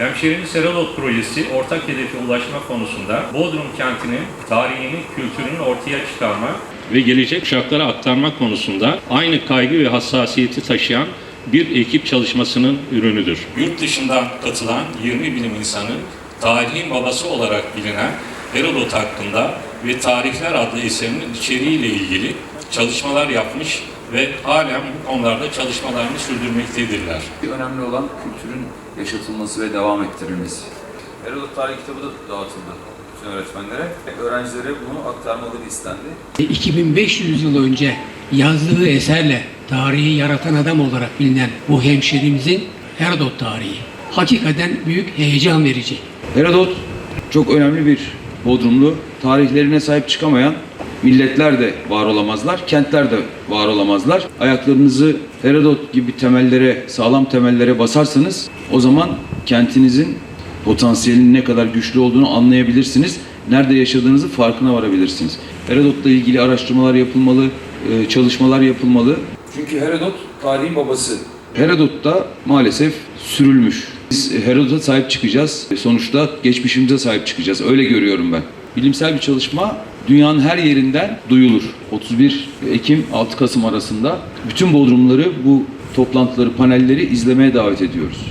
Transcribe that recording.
Hemşehrimiz Herodot projesi ortak hedefe ulaşma konusunda Bodrum kentinin tarihini, kültürünü ortaya çıkarma ve gelecek kuşaklara aktarmak konusunda aynı kaygı ve hassasiyeti taşıyan bir ekip çalışmasının ürünüdür. Yurt dışından katılan 20 bilim insanı tarihin babası olarak bilinen Herodot hakkında ve Tarihler adlı eserinin içeriğiyle ilgili çalışmalar yapmış ve halen bu konularda çalışmalarını sürdürmektedirler. Önemli olan kültürün yaşatılması ve devam ettirilmesi. Herodot Tarih kitabı da dağıtıldı bütün öğretmenlere. Öğrencilere bunu aktarmaları istendi. 2500 yıl önce yazdığı eserle tarihi yaratan adam olarak bilinen bu hemşerimizin Herodot tarihi. Hakikaten büyük heyecan verici. Herodot çok önemli bir Bodrumlu. Tarihlerine sahip çıkamayan milletler de var olamazlar, kentler de var olamazlar. Ayaklarınızı Herodot gibi temellere, sağlam temellere basarsanız o zaman kentinizin potansiyelinin ne kadar güçlü olduğunu anlayabilirsiniz. Nerede yaşadığınızı farkına varabilirsiniz. Herodot'la ilgili araştırmalar yapılmalı, e, çalışmalar yapılmalı. Çünkü Herodot tarihin babası. Herodot da maalesef sürülmüş. Biz Herodot'a sahip çıkacağız. Sonuçta geçmişimize sahip çıkacağız. Öyle görüyorum ben. Bilimsel bir çalışma dünyanın her yerinden duyulur. 31 Ekim 6 Kasım arasında bütün Bodrumları bu toplantıları, panelleri izlemeye davet ediyoruz.